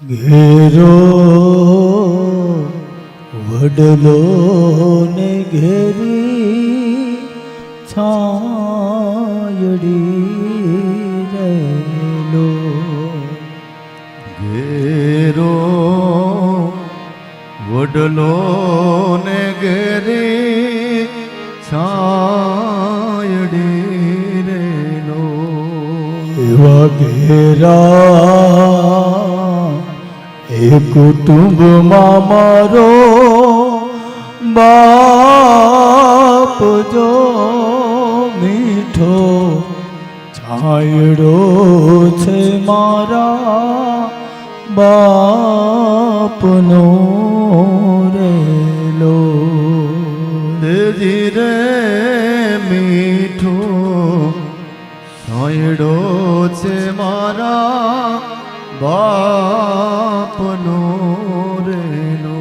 ઘેરો વડલો ને ઘેરી છાયડી રહેલો. ઘેરો વડલો ને ઘેરી છાયડી રહેલો. એવા ઘેરા એ કુટુંબમાં મારો બાપ જો મીઠો છાયડો છે મારા બાપનો રેલો. દેજી રે મીઠો છાયડો છે મારા আপন রে নো